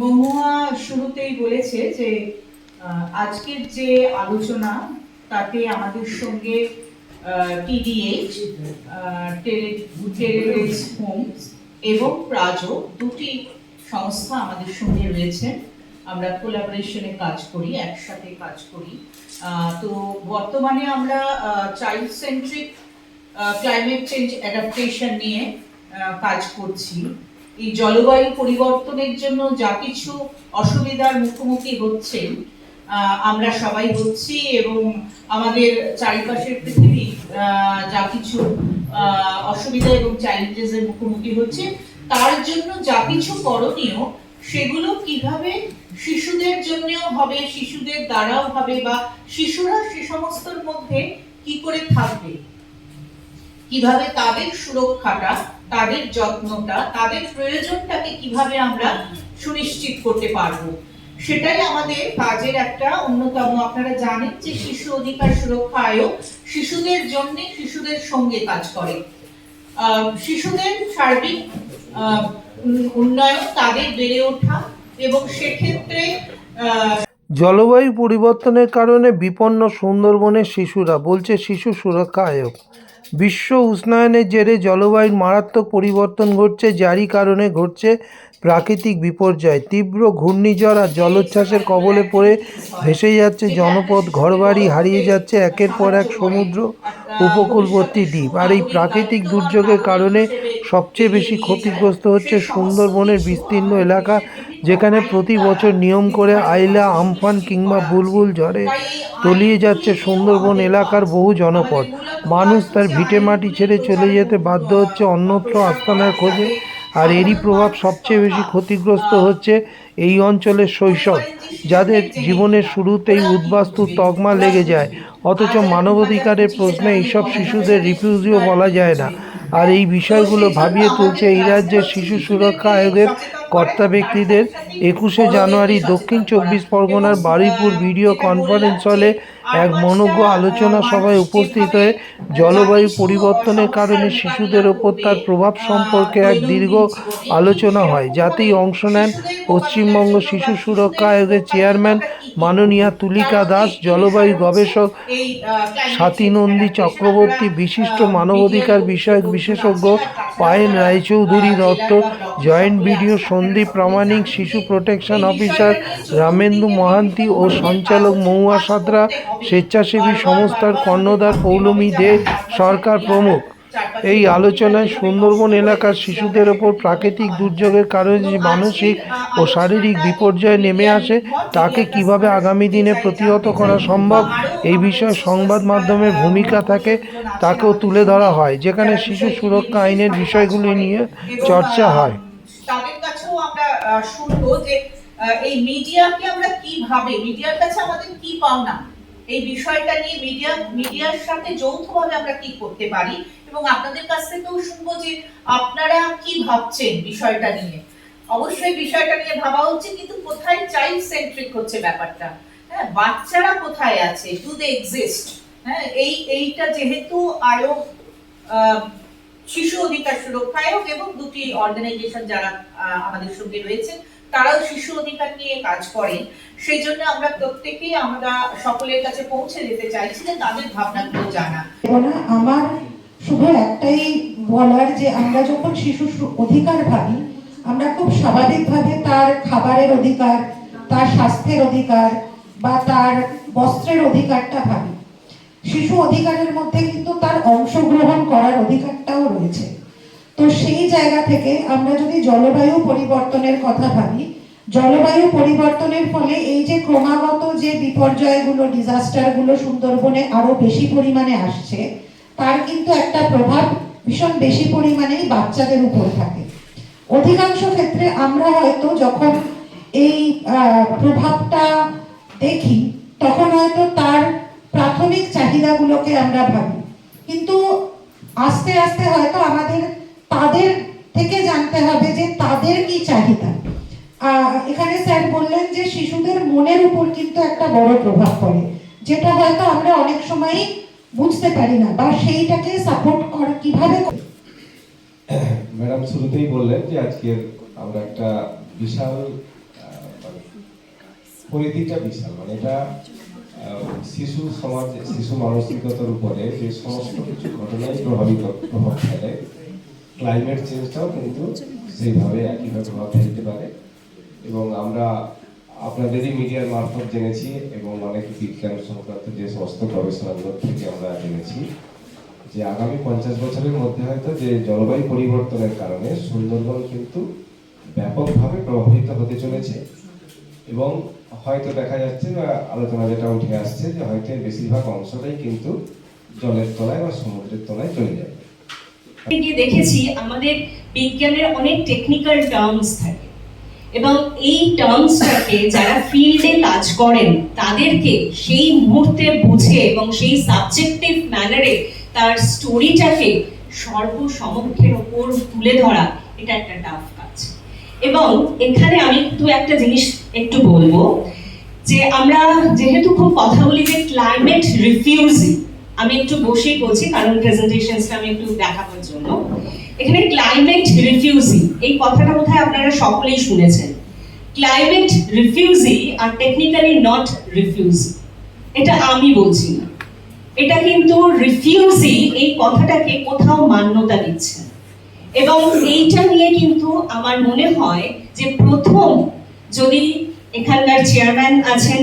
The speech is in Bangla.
মহুয়া শুরুতেই বলেছে যে আজকের যে আলোচনা, তাতে আমাদের সঙ্গে টিডিএইচ হোমস এবং প্রাজো দুটি সংস্থা আমাদের সঙ্গে রয়েছে। আমরা কোলাবোরেশনে কাজ করি, একসাথে কাজ করি। তো বর্তমানে আমরা child centric climate change adaptation নিয়ে কাজ করছি। এই জলবায়ু পরিবর্তনের জন্য যা কিছু অসুবিধার মুখোমুখি হচ্ছে আমরা সবাই হচ্ছি এবং আমাদের চারিপাশের পৃথিবী যা কিছু অসুবিধা এবং চ্যালেঞ্জেস এর মুখোমুখি হচ্ছে, তার জন্য যা কিছু করণীয়, সেগুলো কীভাবে শিশুদের জন্যও হবে, শিশুদের দ্বারাও হবে বা শিশুরা সে সমস্তর মধ্যে কি করে থাকবে? কীভাবে তাদের সুরক্ষাটা, তাদের যত্নটা, তাদের প্রয়োজনটাকে কীভাবে আমরা সুনিশ্চিত করতে পারব? সেটাই আমাদের কাজের একটা অন্যতম, আপনারা জানেন যে শিশু অধিকার সুরক্ষা আয়োগ শিশুদের জন্য শিশুদের সঙ্গে কাজ করে। শিশুদের সার্বিক উন্নয়ন তাদের বেড়ে ওঠা এবং সেক্ষেত্রে জলবায়ু পরিবর্তনের কারণে বিপন্ন সুন্দরবনের শিশুরা বলছে শিশু সুরক্ষা আয়োগ। বিশ্ব উষ্ণায়নের জেরে জলবায়ুর মারাত্মক পরিবর্তন ঘটছে, যারই কারণে ঘটছে প্রাকৃতিক বিপর্যয়। তীব্র ঘূর্ণিঝড় আর জলোচ্ছ্বাসের কবলে পড়ে ভেসে যাচ্ছে জনপদ, ঘরবাড়ি হারিয়ে যাচ্ছে একের পর এক সমুদ্র উপকূলবর্তী দ্বীপ। আর এই প্রাকৃতিক দুর্যোগের কারণে সবচেয়ে বেশি ক্ষতিগ্রস্ত হচ্ছে সুন্দরবনের বিস্তীর্ণ এলাকা যেখানে প্রতি বছর নিয়ম করে আইলা, আমফান কিংবা বুলবুল ঝড়ে তলিয়ে যাচ্ছে সুন্দরবন এলাকার বহু জনপদ। মানুষ তার ভিটে মাটি ছেড়ে চলে যেতে বাধ্য হচ্ছে, অন্যত্র আস্তানার খোঁজে। আর এরই প্রভাব সবচেয়ে বেশি ক্ষতিগ্রস্ত হচ্ছে এই অঞ্চলের শৈশব, যাদের জীবনের শুরুতেই উদ্বাস্তু তকমা লেগে যায়। অথচ মানবাধিকারের প্রশ্নে এইসব শিশুদের রিফিউজিও বলা যায় না। আর এই বিষয়গুলো ভাবিয়ে তুলছে এই রাজ্যের শিশু সুরক্ষা আয়োগের কর্তা ব্যক্তিদের একুশে জানুয়ারি দক্ষিণ চব্বিশ পরগনার বারুইপুর ভিডিও কনফারেন্স হলে এক মনোজ্ঞ আলোচনা সভায় উপস্থিত হয়ে জলবায়ু পরিবর্তনের কারণে শিশুদের ওপর তার প্রভাব সম্পর্কে এক দীর্ঘ আলোচনা হয়। যাতেই অংশ নেন পশ্চিমবঙ্গ শিশু সুরক্ষা আয়োগের চেয়ারম্যান মাননীয়া তুলিকা দাস, জলবায়ু গবেষক এই স্বাতী নন্দী চক্রবর্তী, বিশিষ্ট মানবাধিকার বিষয়ক বিশেষজ্ঞ পায়েন রায়চৌধুরী দত্ত, জয়েন্ট বিডিও সন্দীপ প্রামাণিক, শিশু প্রোটেকশন অফিসার রামেন্দু মহান্তি ও সঞ্চালক মহুয়া সাঁতরা, স্বেচ্ছাসেবী সংস্থার কর্ণধার পৌলমী দে, সরকার প্রমুখ। এই আলোচনায় সুন্দরবন এলাকার শিশুদের ওপর প্রাকৃতিক দুর্যোগের কারণে যে মানসিক ও শারীরিক বিপর্যয় নেমে আসে, তাকে কীভাবে আগামী দিনে প্রতিহত করা সম্ভব, এই বিষয়ে সংবাদ মাধ্যমের ভূমিকা থাকে, তাকেও তুলে ধরা হয়। যেখানে শিশু সুরক্ষা আইনের বিষয়গুলি নিয়ে চর্চা হয়। কাছেও আমরা শুনব যে এই মিডিয়াকে আমরা কীভাবে মিডিয়ার কাছে আমাদের কি পাওনা? এই বিষয়টা নিয়ে মিডিয়া মিডিয়ার সাথে যৌথভাবে আমরা কি করতে পারি? এবং আপনাদের কাছ থেকেও শুনব যে আপনারা কি ভাবছেন বিষয়টা নিয়ে। অবশ্যই বিষয়টা নিয়ে ভাবা হচ্ছে কিন্তু কোথায় চাইল্ড সেন্ট্রিক হচ্ছে ব্যাপারটা? হ্যাঁ বাচ্চারা কোথায় আছে? ডু দে এক্সিস্ট হ্যাঁ এই এইটা যেহেতু আহ, শিশু অধিকার সুরক্ষা আয়োগ এবং দুটি অর্গানাইজেশন যারা আমাদের সঙ্গে রয়েছে, তারাও শিশু অধিকার নিয়ে কাজ করেন। সেই জন্য আমরা প্রত্যেকেই আমরা সকলের কাছে পৌঁছে যেতে চাইছি যে তাদের ভাবনাগুলো জানা। আমার শুধু একটাই বলার যে আমরা যখন শিশু অধিকার ভাবি, আমরা খুব স্বাভাবিকভাবে তার খাবারের অধিকার, তার স্বাস্থ্যের অধিকার বা তার বস্ত্রের অধিকারটা ভাবি। শিশু অধিকারের মধ্যে কিন্তু তার অংশগ্রহণ করার অধিকারটাও রয়েছে। তো সেই জায়গা থেকে আমরা যদি জলবায়ু পরিবর্তনের কথা ভাবি, জলবায়ু পরিবর্তনের ফলে এই যে ক্রমাগত যে বিপর্যয়গুলো, ডিজাস্টারগুলো সুন্দরবনে আরও বেশি পরিমাণে আসছে, তার কিন্তু একটা প্রভাব ভীষণ বেশি পরিমাণেই বাচ্চাদের উপর থাকে। অধিকাংশ ক্ষেত্রে আমরা হয়তো যখন এই প্রভাবটা দেখি, তখন হয়তো তার প্রাথমিক চাহিদাগুলোকে আমরা ভাবি। কিন্তু আস্তে আস্তে হয়তো আমাদের, তাদের থেকে জানতে হবে যে তাদের কি চাহিদা। এখানে স্যার বললেন যে শিশুদের মনের উপর কিন্তু একটা বড় প্রভাব পড়ে, যেটা হয়তো আমরা অনেক সময়ই বুঝতে পারি না, বা সেইটাকে সাপোর্ট করা কীভাবে ম্যাডাম শুরুতেই বললেন যে আজকে আমরা একটা বিশাল পরিধিটা বিশাল মানে এটা শিশু সমাজ, শিশু মানসিকতার উপরে যে সমস্ত কিছু ঘটনাই প্রভাবিত প্রভাব ফেলে ক্লাইমেট চেঞ্জটাও কিন্তু সেইভাবে একইভাবে প্রভাব ফেলতে পারে। এবং আমরা আপনাদেরই মিডিয়ার মারফত জেনেছি এবং অনেক বিজ্ঞান সংক্রান্ত যে সমস্ত গবেষণাগুলো থেকে আমরা জেনেছি যে আগামী পঞ্চাশ বছরের মধ্যে হয়তো যে জলবায়ু পরিবর্তনের কারণে সুন্দরবন কিন্তু ব্যাপকভাবে প্রভাবিত হতে চলেছে। এবং হয়তো দেখা যাচ্ছে বা আলোচনা যেটা উঠে আসছে যে হয়তো বেশিরভাগ অংশটাই কিন্তু জলের তলায় বা সমুদ্রের তলায় চলে যাবে। দেখেছি আমাদের বিজ্ঞানের অনেক টেকনিক্যাল টার্মস থাকে এবং এই টার্মসটাকে যারা ফিল্ডে কাজ করেন, তাদেরকে সেই মুহূর্তে বুঝে এবং সেই সাবজেক্টিভ ম্যানারে তার স্টোরিটাকে সর্বসমক্ষের ওপর তুলে ধরা এটা একটা টাফ কাজ। এবং এখানে আমি একটু একটা জিনিস একটু বলব যে আমরা যেহেতু খুব কথা বলি যে ক্লাইমেট রিফিউজি আমি একটু বসেই বলছি, কারণ প্রেজেন্টেশনসটা আমি একটু দেখাবার জন্য। এখানে ক্লাইমেট রিফিউজি এই কথাটা বোধহয় আপনারা সকলেই শুনেছেন। ক্লাইমেট রিফিউজি আর টেকনিক্যালি নট রিফিউজি এটা আমি বলছি না। এটা কিন্তু রিফিউজি এই কথাটাকে কোথাও মান্যতা দিচ্ছে এবং এইটা নিয়ে কিন্তু আমার মনে হয় যে প্রথম যদি এখানকার চেয়ারম্যান আছেন